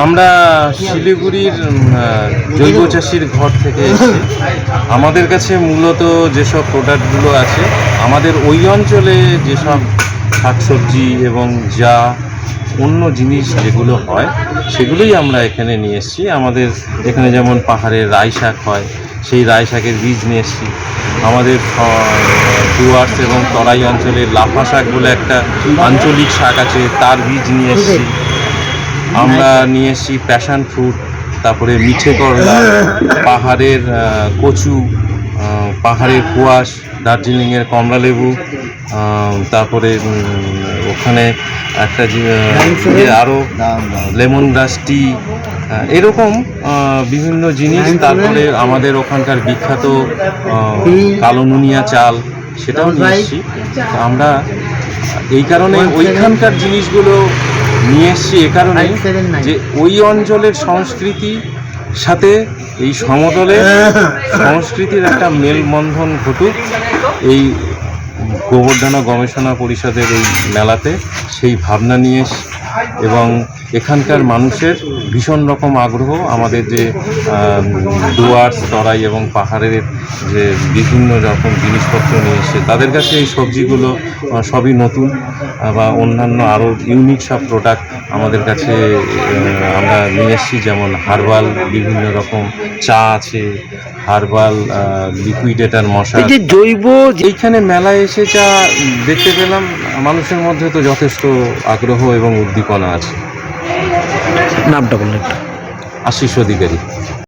আমরা শিলিগুড়ির জৈব চাষির ঘর থেকে এসেছি। আমাদের কাছে মূলত যেসব প্রোডাক্টগুলো আছে, আমাদের ওই অঞ্চলে যেসব শাকসবজি এবং যা অন্য জিনিস যেগুলো হয়, সেগুলোই আমরা এখানে নিয়ে এসেছি। আমাদের এখানে যেমন পাহাড়ের রাই শাক হয়, সেই রাই শাকের বীজ নিয়ে এসেছি। আমাদের ডুয়ার্স এবং তরাই অঞ্চলে লাফা শাক বলে একটা আঞ্চলিক শাক আছে, তার বীজ নিয়ে এসেছি। আমরা নিয়ে এসেছি প্যাশন ফ্রুট তারপরে মিঠে করলা পাহাড়ের কচু পাহাড়ের কুয়াশ দার্জিলিংয়ের কমলা লেবু তারপরে ওখানে একটা আরও লেমন গ্রাস টি এরকম বিভিন্ন জিনিস তারপরে আমাদের ওখানকার বিখ্যাত আহ, কালো নুনিয়া চাল সেটাও নিয়ে এসেছি। আমরা এই কারণে ওইখানকার জিনিসগুলো নিয়ে এসছি এ কারণে যে ওই অঞ্চলের সংস্কৃতি সাথে এই সমতলের সংস্কৃতির একটা মেলবন্ধন ঘটুক। এই গোবর্ধনা গবেষণা পরিষদের এই মেলাতে সেই ভাবনা নিয়ে এবং এখানকার মানুষের ভীষণ রকম আগ্রহ আমাদের যে ডুয়ার্স তরাই এবং পাহাড়ের যে বিভিন্ন রকম জিনিসপত্র নিয়ে এসছে তাদের কাছে এই সবজিগুলো সবই নতুন বা অন্যান্য আরও ইউনিক সব প্রোডাক্ট আমাদের কাছে আমরা নিয়ে এসেছি যেমন হার্বাল বিভিন্ন রকম চা আছে হার্বাল লিকুইডেটার মশা। এই যে জৈব যে- এইখানে মেলায় এসে যা দেখতে পেলাম মানুষের মধ্যে তো যথেষ্ট আগ্রহ এবং উদ্দীপনা আছে। নামটা বললেন আশিস অধিকারী।